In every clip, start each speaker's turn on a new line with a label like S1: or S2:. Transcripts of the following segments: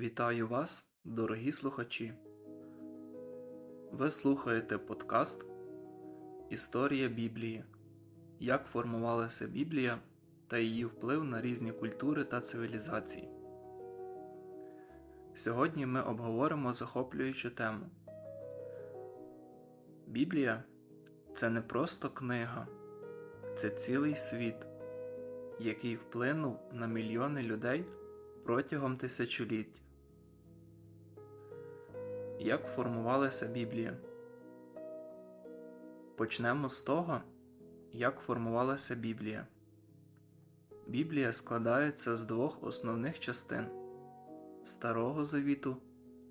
S1: Вітаю вас, дорогі слухачі. Ви слухаєте подкаст Історія Біблії. Як формувалася Біблія та її вплив на різні культури та цивілізації. Сьогодні ми обговоримо захоплюючу тему. Біблія це не просто книга, це цілий світ, який вплинув на мільйони людей протягом тисячоліть. Як формувалася Біблія? Почнемо з того, як формувалася Біблія. Біблія складається з двох основних частин Старого Завіту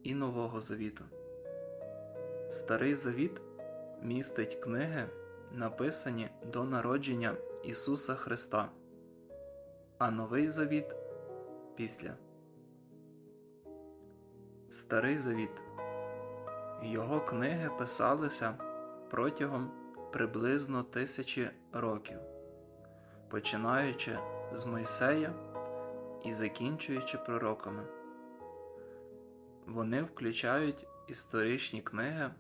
S1: і Нового Завіту. Старий Завіт містить книги, написані до народження Ісуса Христа, а Новий Завіт після. Старий Завіт. Його книги писалися протягом приблизно тисячі років, починаючи з Мойсея і закінчуючи пророками. Вони включають історичні книги,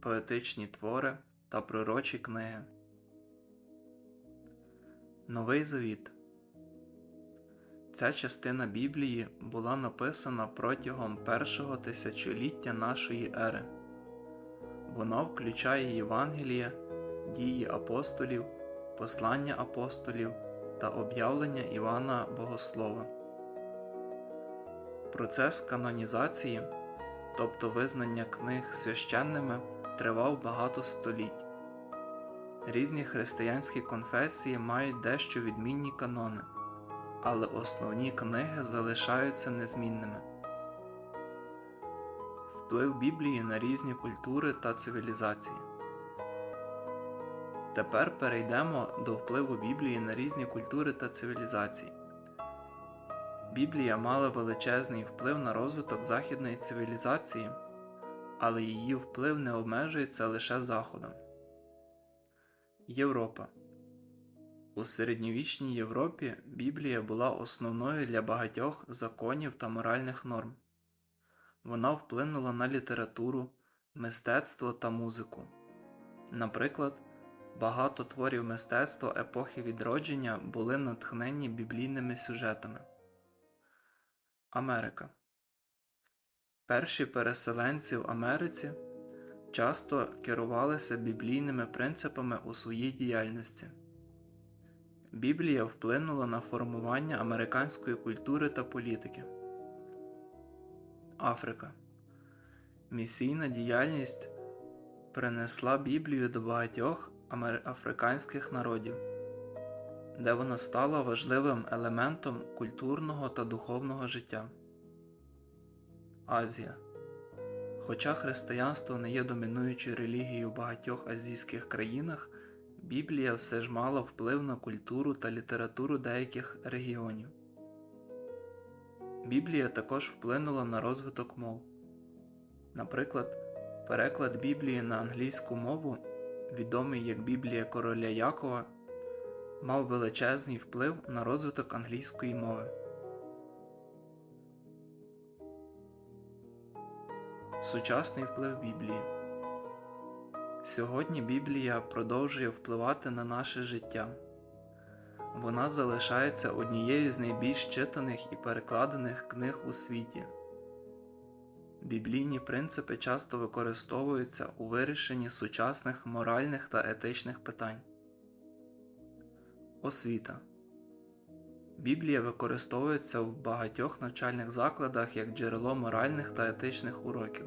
S1: поетичні твори та пророчі книги. Новий Завіт. Ця частина Біблії була написана протягом першого тисячоліття нашої ери. Вона включає Євангеліє, дії апостолів, послання апостолів та об'явлення Івана Богослова. Процес канонізації, тобто визнання книг священними, тривав багато століть. Різні християнські конфесії мають дещо відмінні канони але основні книги залишаються незмінними. Вплив Біблії на різні культури та цивілізації. Тепер перейдемо до впливу Біблії на різні культури та цивілізації. Біблія мала величезний вплив на розвиток західної цивілізації, але її вплив не обмежується лише Заходом. Європа у середньовічній Європі Біблія була основною для багатьох законів та моральних норм. Вона вплинула на літературу, мистецтво та музику. Наприклад, багато творів мистецтва епохи відродження були натхнені біблійними сюжетами. Америка Перші переселенці в Америці часто керувалися біблійними принципами у своїй діяльності. Біблія вплинула на формування американської культури та політики. Африка. Місійна діяльність принесла Біблію до багатьох африканських народів, де вона стала важливим елементом культурного та духовного життя. Азія. Хоча християнство не є домінуючою релігією в багатьох азійських країнах. Біблія все ж мала вплив на культуру та літературу деяких регіонів. Біблія також вплинула на розвиток мов. Наприклад, переклад Біблії на англійську мову, відомий як Біблія короля Якова, мав величезний вплив на розвиток англійської мови. Сучасний вплив Біблії Сьогодні Біблія продовжує впливати на наше життя. Вона залишається однією з найбільш читаних і перекладених книг у світі. Біблійні принципи часто використовуються у вирішенні сучасних моральних та етичних питань. Освіта Біблія використовується в багатьох навчальних закладах як джерело моральних та етичних уроків.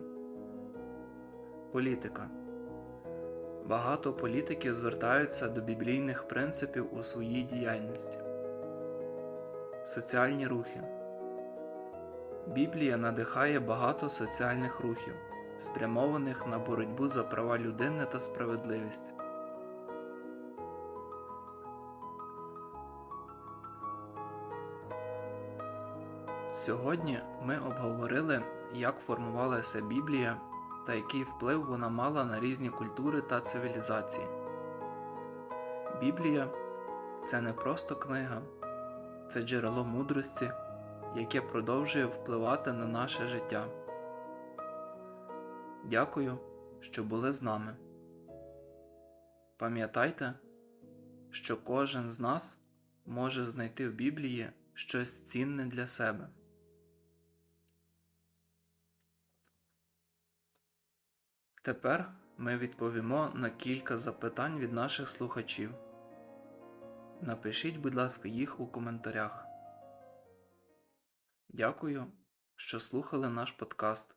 S1: Політика Багато політиків звертаються до біблійних принципів у своїй діяльності. Соціальні рухи Біблія надихає багато соціальних рухів, спрямованих на боротьбу за права людини та справедливість. Сьогодні ми обговорили, як формувалася Біблія та який вплив вона мала на різні культури та цивілізації. Біблія це не просто книга, це джерело мудрості, яке продовжує впливати на наше життя. Дякую, що були з нами. Пам'ятайте, що кожен з нас може знайти в Біблії щось цінне для себе. Тепер ми відповімо на кілька запитань від наших слухачів. Напишіть, будь ласка, їх у коментарях. Дякую, що слухали наш подкаст.